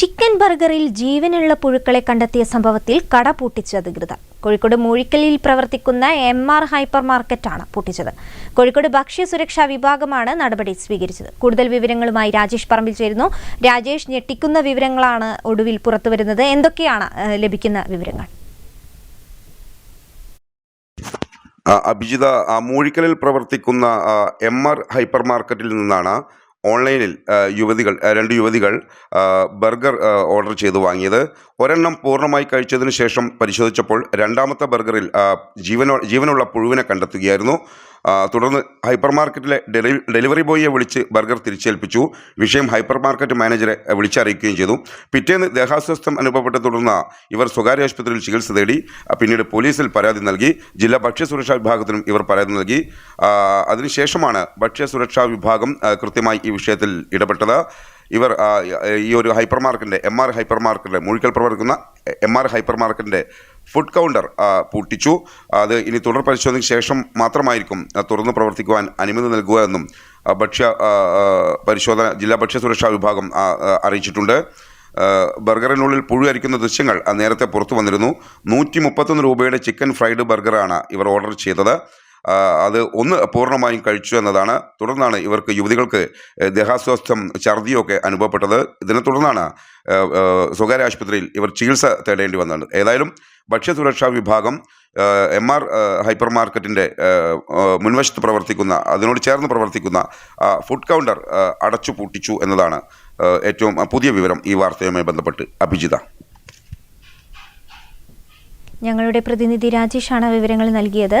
Chicken ബർഗറിൽ ജീവനുള്ള പുഴുക്കളെ കണ്ടെത്തിയ സംഭവത്തിൽ കട പൂട്ടിച്ച് അധികൃതർ. കോഴിക്കോട് മൂഴിക്കലിൽ പ്രവർത്തിക്കുന്ന എം ആർ ഹൈപ്പർ മാർക്കറ്റാണ് പൂട്ടിച്ചത്. കോഴിക്കോട് ഭക്ഷ്യ സുരക്ഷാ വിഭാഗമാണ് നടപടി സ്വീകരിച്ചത്. കൂടുതൽ വിവരങ്ങളുമായി രാജേഷ് പറമ്പിൽ ചേരുന്നു. രാജേഷ് ഞെട്ടിക്കുന്ന വിവരങ്ങളാണ് ഒടുവിൽ പുറത്തുവരുന്നത്. എന്തൊക്കെയാണ് ലഭിക്കുന്ന വിവരങ്ങൾ? അഭിജിത മൂഴിക്കലിൽ പ്രവർത്തിക്കുന്ന എം ആർ ഹൈപ്പർ മാർക്കറ്റിൽ നിന്നാണ് ഓൺലൈനിൽ യുവതികൾ രണ്ട് യുവതികൾ ബർഗർ ഓർഡർ ചെയ്ത് വാങ്ങിയത്. ഒരെണ്ണം പൂർണമായി കഴിച്ചതിന് ശേഷം പരിശോധിച്ചപ്പോൾ രണ്ടാമത്തെ ബർഗറിൽ ജീവനോ ജീവനുള്ള പുഴുവിനെ കണ്ടെത്തുകയായിരുന്നു. തുടർന്ന് ഹൈപ്പർ മാർക്കറ്റിലെ ഡെലിവറി ബോയിയെ വിളിച്ച് ബർഗർ തിരിച്ചേൽപ്പിച്ചു. വിഷയം ഹൈപ്പർ മാർക്കറ്റ് മാനേജറെ വിളിച്ചറിയിക്കുകയും ചെയ്തു. പിറ്റേന്ന് ദേഹാസ്വസ്ഥം അനുഭവപ്പെട്ട തുടർന്ന് ഇവർ സ്വകാര്യ ആശുപത്രിയിൽ ചികിത്സ തേടി. പിന്നീട് പോലീസിൽ പരാതി നൽകി. ജില്ലാ ഭക്ഷ്യസുരക്ഷാ വിഭാഗത്തിനും ഇവർ പരാതി നൽകി. അതിനുശേഷമാണ് ഭക്ഷ്യസുരക്ഷാ വിഭാഗം കൃത്യമായി ഈ വിഷയത്തിൽ ഇടപെട്ടത്. ഇവർ ഈ ഒരു ഹൈപ്പർ മാർക്കറ്റിന്റെ എം ആർ ഹൈപ്പർ മാർക്കറ്റിലെ മുഴിക്കൽ പ്രവർത്തിക്കുന്ന എം ആർ ഹൈപ്പർ മാർക്കറ്റിന്റെ ഫുഡ് കൗണ്ടർ പൂട്ടിച്ചു. അത് ഇനി തുടർ പരിശോധനയ്ക്ക് ശേഷം മാത്രമായിരിക്കും തുറന്ന് പ്രവർത്തിക്കുവാൻ അനുമതി നൽകുക എന്നും ഭക്ഷ്യ പരിശോധന ജില്ലാ ഭക്ഷ്യസുരക്ഷാ വിഭാഗം അറിയിച്ചിട്ടുണ്ട്. ബർഗറിനുള്ളിൽ പുഴു അരിക്കുന്ന ദൃശ്യങ്ങൾ നേരത്തെ പുറത്തു വന്നിരുന്നു. നൂറ്റി മുപ്പത്തൊന്ന് രൂപയുടെ ചിക്കൻ ഫ്രൈഡ് ബർഗറാണ് ഇവർ ഓർഡർ ചെയ്തത്. അത് ഒന്ന് പൂർണമായും കഴിച്ചു എന്നതാണ്. തുടർന്നാണ് ഇവർക്ക് യുവതികൾക്ക് ദേഹാസ്വാസ്ഥ്യം ഛർദിയൊക്കെ അനുഭവപ്പെട്ടത്. ഇതിനെ തുടർന്നാണ് സ്വകാര്യ ആശുപത്രിയിൽ ഇവർ ചികിത്സ തേടേണ്ടി വന്നത്. ഏതായാലും ഭക്ഷ്യസുരക്ഷാ വിഭാഗം എം ആർ ഹൈപ്പർ മാർക്കറ്റിന്റെ മുൻവശത്ത് പ്രവർത്തിക്കുന്ന അതിനോട് ചേർന്ന് പ്രവർത്തിക്കുന്ന ഫുഡ് കൗണ്ടർ അടച്ചു പൂട്ടിച്ചു എന്നതാണ് ഏറ്റവും പുതിയ വിവരം ഈ വാർത്തയുമായി ബന്ധപ്പെട്ട്. അഭിജിത. ഞങ്ങളുടെ പ്രതിനിധി രാജേഷാണ് വിവരങ്ങൾ നൽകിയത്.